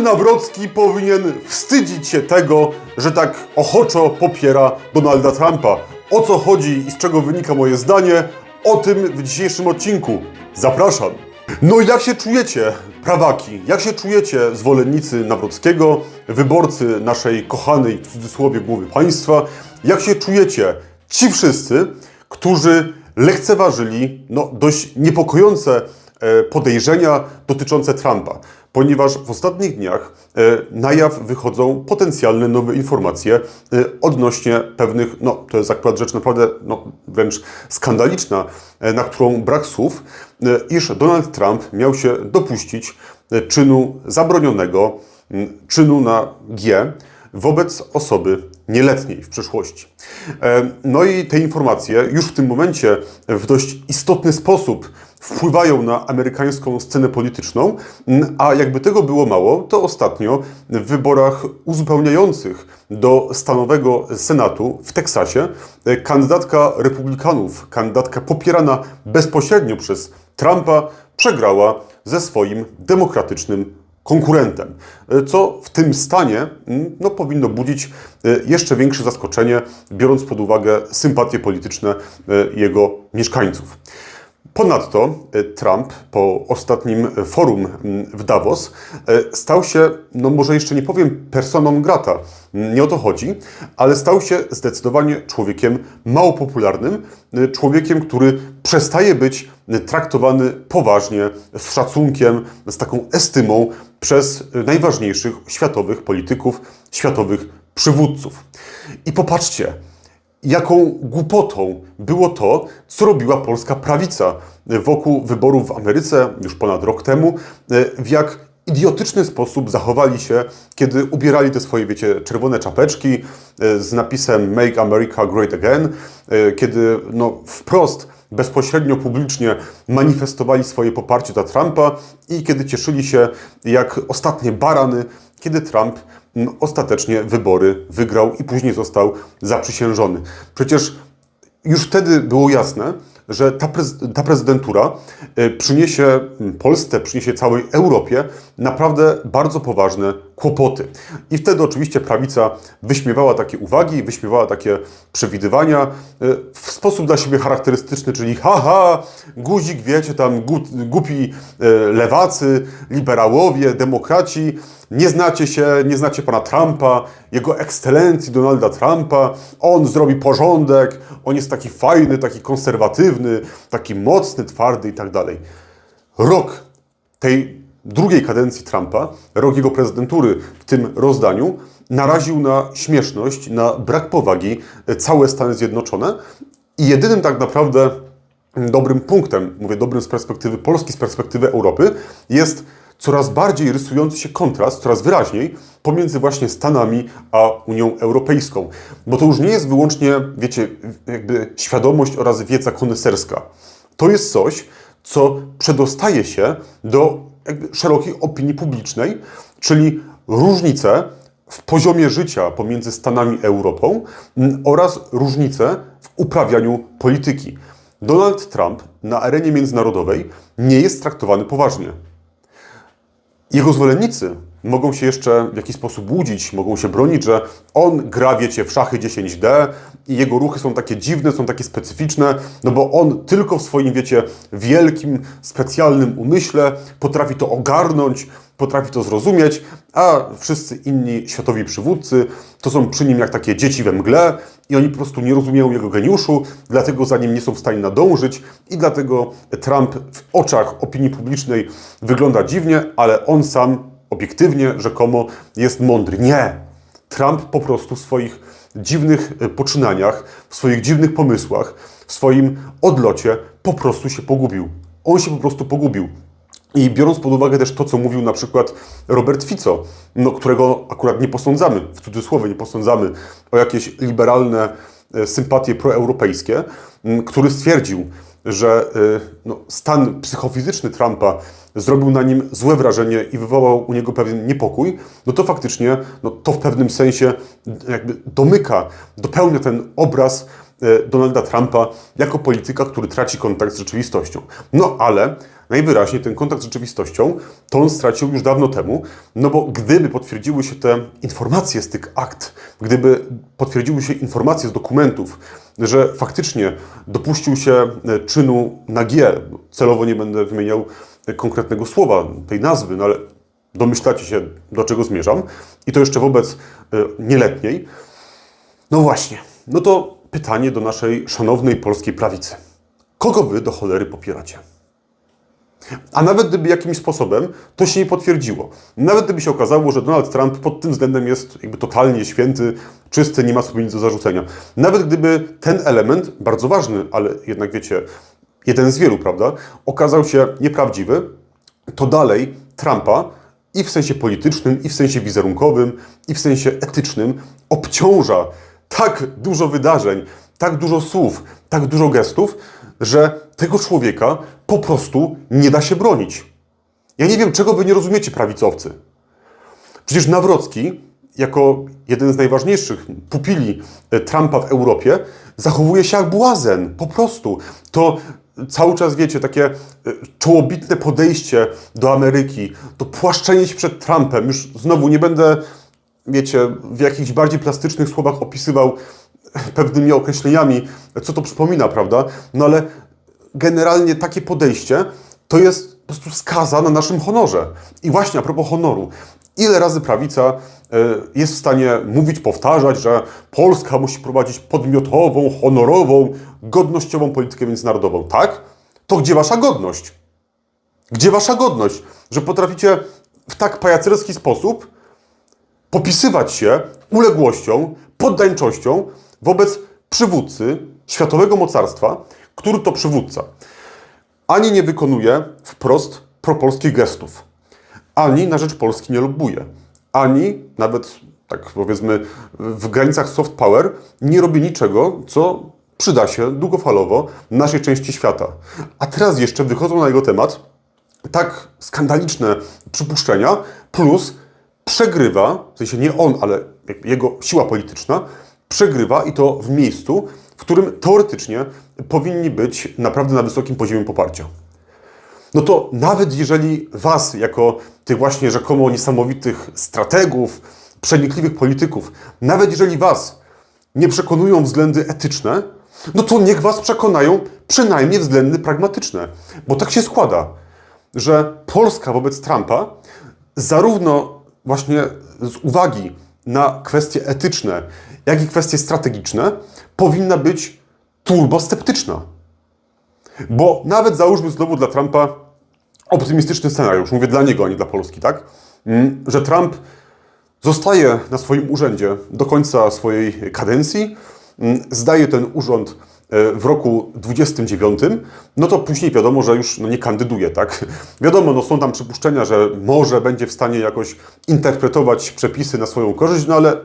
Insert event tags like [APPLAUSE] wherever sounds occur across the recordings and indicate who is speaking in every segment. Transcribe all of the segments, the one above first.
Speaker 1: Pan Nawrocki powinien wstydzić się tego, że tak ochoczo popiera Donalda Trumpa. O co chodzi i z czego wynika moje zdanie? O tym w dzisiejszym odcinku. Zapraszam. No jak się czujecie, prawaki? Jak się czujecie, zwolennicy Nawrockiego, wyborcy naszej kochanej, w cudzysłowie, głowy państwa? Jak się czujecie ci wszyscy, którzy lekceważyli no, dość niepokojące e, podejrzenia dotyczące Trumpa, ponieważ w ostatnich dniach e, na jaw wychodzą potencjalne nowe informacje e, odnośnie pewnych, no to jest akurat rzecz naprawdę no, wręcz skandaliczna, e, na którą brak słów, iż Donald Trump miał się dopuścić czynu zabronionego, czynu na G wobec osoby nieletniej w przyszłości. E, No i te informacje już w tym momencie w dość istotny sposób wpływają na amerykańską scenę polityczną, a jakby tego było mało, to ostatnio w wyborach uzupełniających do stanowego Senatu w Teksasie e, kandydatka republikanów, kandydatka popierana bezpośrednio przez Trumpa, przegrała ze swoim demokratycznym konkurentem, co w tym stanie mm, no, powinno budzić e, jeszcze większe zaskoczenie, biorąc pod uwagę sympatie polityczne e, jego mieszkańców. Ponadto e, Trump po ostatnim forum w Davos e, stał się, no może jeszcze nie powiem personą grata, nie o to chodzi, ale stał się zdecydowanie człowiekiem mało popularnym, e, człowiekiem, który przestaje być traktowany poważnie, z szacunkiem, z taką estymą przez najważniejszych światowych polityków, światowych przywódców. I popatrzcie, jaką głupotą było to, co robiła polska prawica wokół wyborów w Ameryce już ponad rok temu, w jak idiotyczny sposób zachowali się, kiedy ubierali te swoje, wiecie, czerwone czapeczki e, z napisem Make America Great Again, e, kiedy no, wprost bezpośrednio publicznie manifestowali swoje poparcie dla Trumpa i kiedy cieszyli się jak ostatnie barany, kiedy Trump ostatecznie wybory wygrał i później został zaprzysiężony. Przecież już wtedy było jasne, że ta, ta prezydentura y, przyniesie Polsce, przyniesie całej Europie naprawdę bardzo poważne kłopoty. I wtedy oczywiście prawica wyśmiewała takie uwagi, wyśmiewała takie przewidywania y, w sposób dla siebie charakterystyczny, czyli haha, guzik, wiecie, tam głupi y, lewacy, liberałowie, demokraci, nie znacie się, nie znacie pana Trumpa, jego ekscelencji Donalda Trumpa, on zrobi porządek, on jest taki fajny, taki konserwatywny, taki mocny, twardy i tak dalej. Rok tej drugiej kadencji Trumpa, rok jego prezydentury w tym rozdaniu, naraził na śmieszność, na brak powagi całe Stany Zjednoczone i jedynym tak naprawdę dobrym punktem, mówię dobrym z perspektywy Polski, z perspektywy Europy, jest coraz bardziej rysujący się kontrast, coraz wyraźniej pomiędzy właśnie Stanami a Unią Europejską. Bo to już nie jest wyłącznie, wiecie, jakby świadomość oraz wiedza koneserska. To jest coś, co przedostaje się do szerokiej opinii publicznej, czyli różnice w poziomie życia pomiędzy Stanami a Europą mm, oraz różnice w uprawianiu polityki. Donald Trump na arenie międzynarodowej nie jest traktowany poważnie. Jego zwolennicy mogą się jeszcze w jakiś sposób łudzić, mogą się bronić, że on gra, wiecie, w szachy 10D i jego ruchy są takie dziwne, są takie specyficzne, no bo on tylko w swoim, wiecie, wielkim, specjalnym umyśle potrafi to ogarnąć, potrafi to zrozumieć, a wszyscy inni światowi przywódcy to są przy nim jak takie dzieci we mgle i oni po prostu nie rozumieją jego geniuszu, dlatego za nim nie są w stanie nadążyć i dlatego Trump w oczach opinii publicznej wygląda dziwnie, ale on sam obiektywnie, rzekomo jest mądry. Nie! Trump po prostu w swoich dziwnych e, poczynaniach, w swoich dziwnych pomysłach, w swoim odlocie po prostu się pogubił. On się po prostu pogubił. I biorąc pod uwagę też to, co mówił na przykład Robert Fico, no, którego akurat nie posądzamy, w cudzysłowie nie posądzamy o jakieś liberalne e, sympatie proeuropejskie, który stwierdził, że e, no, stan psychofizyczny Trumpa zrobił na nim złe wrażenie i wywołał u niego pewien niepokój, no to faktycznie no, to w pewnym sensie jakby domyka, dopełnia ten obraz e, Donalda Trumpa jako polityka, który traci kontakt z rzeczywistością. No ale najwyraźniej ten kontakt z rzeczywistością to on stracił już dawno temu, no bo gdyby potwierdziły się te informacje z tych akt, gdyby potwierdziły się informacje z dokumentów, że faktycznie dopuścił się e, czynu na G, celowo nie będę wymieniał konkretnego słowa, tej nazwy, no ale domyślacie się, do czego zmierzam, i to jeszcze wobec e, nieletniej, no właśnie, no to pytanie do naszej szanownej polskiej prawicy. Kogo wy do cholery popieracie? A nawet gdyby jakimś sposobem to się nie potwierdziło, nawet gdyby się okazało, że Donald Trump pod tym względem jest jakby totalnie święty, czysty, nie ma sobie nic do zarzucenia, nawet gdyby ten element, bardzo ważny, ale jednak wiecie, jeden z wielu, prawda, okazał się nieprawdziwy, to dalej Trumpa i w sensie politycznym, i w sensie wizerunkowym, i w sensie etycznym obciąża tak dużo wydarzeń, tak dużo słów, tak dużo gestów, że tego człowieka po prostu nie da się bronić. Ja nie wiem, czego wy nie rozumiecie, prawicowcy. Przecież Nawrocki, jako jeden z najważniejszych pupili e, Trumpa w Europie, zachowuje się jak błazen. Po prostu. To cały czas, wiecie, takie e, czołobitne podejście do Ameryki, to płaszczenie się przed Trumpem. Już znowu nie będę, wiecie, w jakichś bardziej plastycznych słowach opisywał pewnymi określeniami, co to przypomina, prawda? No ale generalnie takie podejście to jest po prostu skaza na naszym honorze. I właśnie a propos honoru, ile razy prawica e, jest w stanie mówić, powtarzać, że Polska musi prowadzić podmiotową, honorową, godnościową politykę międzynarodową, tak? To gdzie wasza godność? Gdzie wasza godność, że potraficie w tak pajacerski sposób popisywać się uległością, poddańczością wobec przywódcy światowego mocarstwa, który to przywódca ani nie wykonuje wprost propolskich gestów, ani na rzecz Polski nie lobbuje, ani nawet, tak powiedzmy, w granicach soft power nie robi niczego, co przyda się długofalowo naszej części świata. A teraz jeszcze wychodzą na jego temat tak skandaliczne przypuszczenia, plus przegrywa, w sensie nie on, ale jego siła polityczna, przegrywa i to w miejscu, w którym teoretycznie powinni być naprawdę na wysokim poziomie poparcia. No to nawet jeżeli Was, jako tych właśnie rzekomo niesamowitych strategów, przenikliwych polityków, nawet jeżeli Was nie przekonują względy etyczne, no to niech Was przekonają przynajmniej względy pragmatyczne. Bo tak się składa, że Polska wobec Trumpa, zarówno właśnie z uwagi na kwestie etyczne, jak i kwestie strategiczne, powinna być turbosceptyczna. Bo nawet załóżmy znowu dla Trumpa optymistyczny scenariusz, mówię dla niego, a nie dla Polski, tak? Mm, że Trump zostaje na swoim urzędzie do końca swojej kadencji, mm, zdaje ten urząd e, w roku 29, no to później wiadomo, że już no, nie kandyduje, tak? [LAUGHS] Wiadomo, no, są tam przypuszczenia, że może będzie w stanie jakoś interpretować przepisy na swoją korzyść, no ale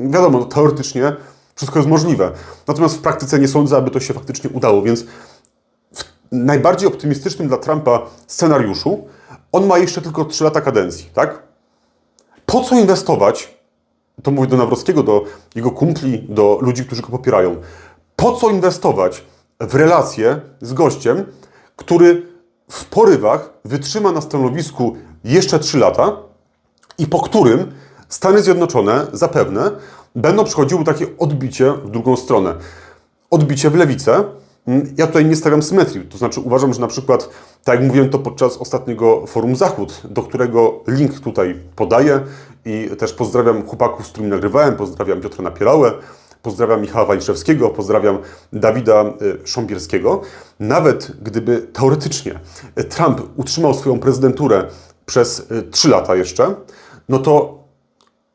Speaker 1: wiadomo, no, teoretycznie wszystko jest możliwe. Natomiast w praktyce nie sądzę, aby to się faktycznie udało, więc najbardziej optymistycznym dla Trumpa scenariuszu on ma jeszcze tylko 3 lata kadencji, tak? Po co inwestować, to mówię do Nawrockiego, do jego kumpli, do ludzi, którzy go popierają, po co inwestować w relacje z gościem, który w porywach wytrzyma na stanowisku jeszcze 3 lata i po którym Stany Zjednoczone zapewne będą przychodziły takie odbicie w drugą stronę. Odbicie w lewicę. Mm, Ja tutaj nie stawiam symetrii, to znaczy uważam, że na przykład, tak jak mówiłem to podczas ostatniego Forum Zachód, do którego link tutaj podaję i też pozdrawiam chłopaków, z którymi nagrywałem, pozdrawiam Piotra Napierałę, pozdrawiam Michała Waliszewskiego, pozdrawiam Dawida y, Sząbierskiego. Nawet gdyby teoretycznie Trump utrzymał swoją prezydenturę przez 3 lata jeszcze, no to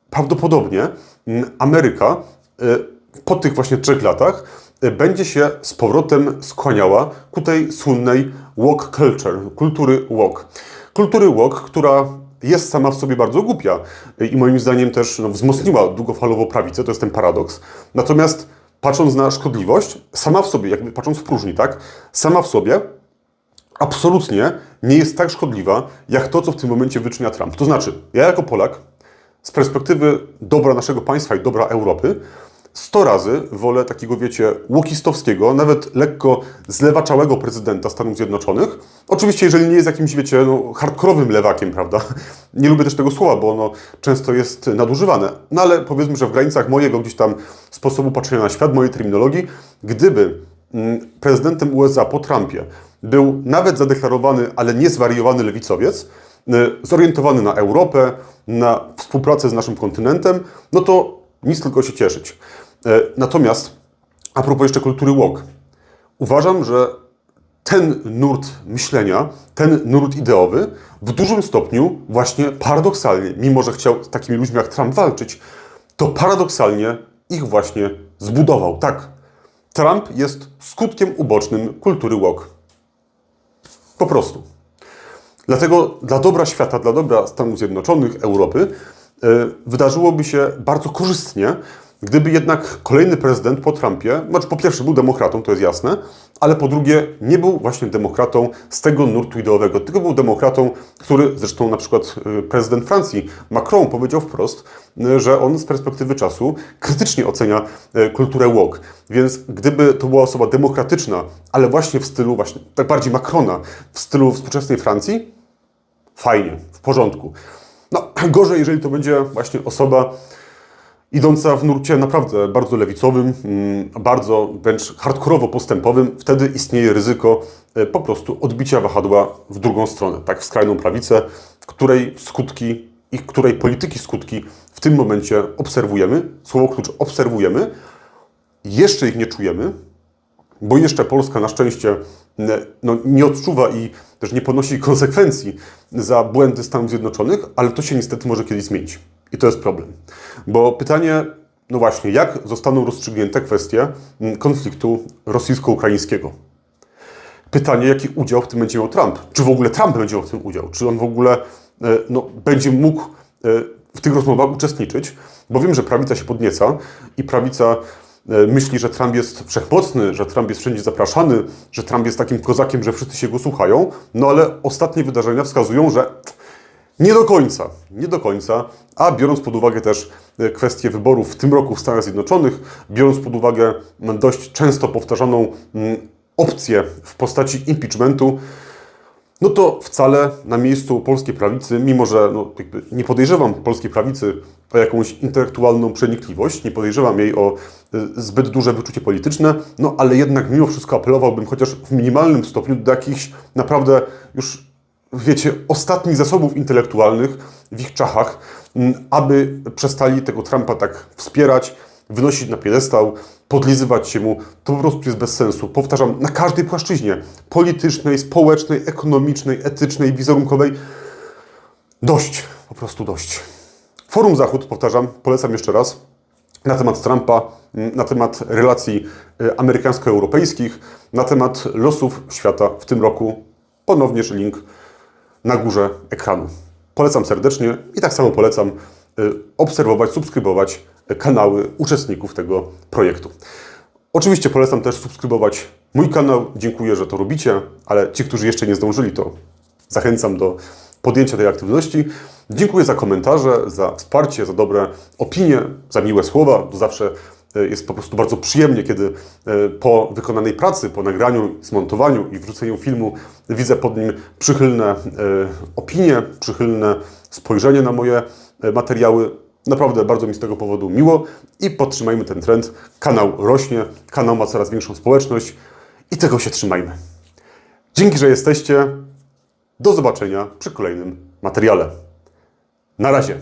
Speaker 1: prawdopodobnie mm, Ameryka po tych właśnie trzech latach będzie się z powrotem skłaniała ku tej słynnej walk culture, kultury walk. Kultury walk, która jest sama w sobie bardzo głupia y, i moim zdaniem też no, wzmocniła długofalowo prawicę, to jest ten paradoks. Natomiast patrząc na szkodliwość, sama w sobie, jakby patrząc w próżni, tak, sama w sobie absolutnie nie jest tak szkodliwa, jak to, co w tym momencie wyczynia Trump. To znaczy, ja jako Polak, z perspektywy dobra naszego państwa i dobra Europy, 100 razy wolę takiego, wiecie, łokistowskiego, nawet lekko zlewaczałego prezydenta Stanów Zjednoczonych. Oczywiście, jeżeli nie jest jakimś, wiecie, no, hardkorowym lewakiem, prawda? Nie lubię też tego słowa, bo ono często jest nadużywane. No ale powiedzmy, że w granicach mojego gdzieś tam sposobu patrzenia na świat, mojej terminologii, gdyby mm, prezydentem USA po Trumpie był nawet zadeklarowany, ale nie zwariowany lewicowiec, y, zorientowany na Europę, na współpracę z naszym kontynentem, no to nic tylko się cieszyć. E, Natomiast a propos jeszcze kultury walk, uważam, że ten nurt myślenia, ten nurt ideowy w dużym stopniu właśnie paradoksalnie, mimo że chciał z takimi ludźmi jak Trump walczyć, to paradoksalnie ich właśnie zbudował. Tak, Trump jest skutkiem ubocznym kultury walk. Po prostu. Dlatego dla dobra świata, dla dobra Stanów Zjednoczonych, Europy, wydarzyłoby się bardzo korzystnie, gdyby jednak kolejny prezydent po Trumpie, znaczy po pierwsze był demokratą, to jest jasne, ale po drugie nie był właśnie demokratą z tego nurtu ideowego, tylko był demokratą, który zresztą na przykład e, prezydent Francji Macron powiedział wprost, e, że on z perspektywy czasu krytycznie ocenia kulturę woke. Więc gdyby to była osoba demokratyczna, ale właśnie w stylu właśnie tak bardziej Macrona, w stylu współczesnej Francji, fajnie, w porządku. No, [CLEARS THROAT] gorzej, jeżeli to będzie właśnie osoba idąca w nurcie naprawdę bardzo lewicowym, mm, bardzo wręcz hardkorowo postępowym, wtedy istnieje ryzyko e, po prostu odbicia wahadła w drugą stronę, tak w skrajną prawicę, której skutki i której polityki skutki w tym momencie obserwujemy. Słowo klucz obserwujemy, jeszcze ich nie czujemy, bo jeszcze Polska na szczęście no, nie odczuwa i też nie ponosi konsekwencji za błędy Stanów Zjednoczonych, ale to się niestety może kiedyś zmienić. I to jest problem. Bo pytanie, no właśnie, jak zostaną rozstrzygnięte kwestie konfliktu rosyjsko-ukraińskiego? Pytanie, jaki udział w tym będzie miał Trump? Czy w ogóle Trump będzie miał w tym udział? Czy on w ogóle e, no, będzie mógł e, w tych rozmowach uczestniczyć? Bo wiem, że prawica się podnieca i prawica myśli, że Trump jest wszechmocny, że Trump jest wszędzie zapraszany, że Trump jest takim kozakiem, że wszyscy się go słuchają. No ale ostatnie wydarzenia wskazują, że nie do końca, nie do końca, a biorąc pod uwagę też e, kwestię wyborów w tym roku w Stanach Zjednoczonych, biorąc pod uwagę dość często powtarzaną mm, opcję w postaci impeachmentu, no to wcale na miejscu polskiej prawicy, mimo że no, nie podejrzewam polskiej prawicy o jakąś intelektualną przenikliwość, nie podejrzewam jej o y, zbyt duże wyczucie polityczne, no ale jednak mimo wszystko apelowałbym chociaż w minimalnym stopniu do jakichś naprawdę już, wiecie, ostatnich zasobów intelektualnych w ich czachach, aby przestali tego Trumpa tak wspierać, wynosić na piedestał, podlizywać się mu, to po prostu jest bez sensu. Powtarzam, na każdej płaszczyźnie politycznej, społecznej, ekonomicznej, etycznej, wizerunkowej. Dość, po prostu dość. Forum Zachód, powtarzam, polecam jeszcze raz, na temat Trumpa, na temat relacji y, amerykańsko-europejskich, na temat losów świata w tym roku. Ponownież link na górze ekranu. Polecam serdecznie i tak samo polecam y, obserwować, subskrybować kanały uczestników tego projektu. Oczywiście polecam też subskrybować mój kanał. Dziękuję, że to robicie, ale ci, którzy jeszcze nie zdążyli, to zachęcam do podjęcia tej aktywności. Dziękuję za komentarze, za wsparcie, za dobre opinie, za miłe słowa. Zawsze e, jest po prostu bardzo przyjemnie, kiedy e, po wykonanej pracy, po nagraniu, zmontowaniu i wrzuceniu filmu widzę pod nim przychylne e, opinie, przychylne spojrzenie na moje materiały. Naprawdę bardzo mi z tego powodu miło i podtrzymajmy ten trend. Kanał rośnie, kanał ma coraz większą społeczność i tego się trzymajmy. Dzięki, że jesteście. Do zobaczenia przy kolejnym materiale. Na razie.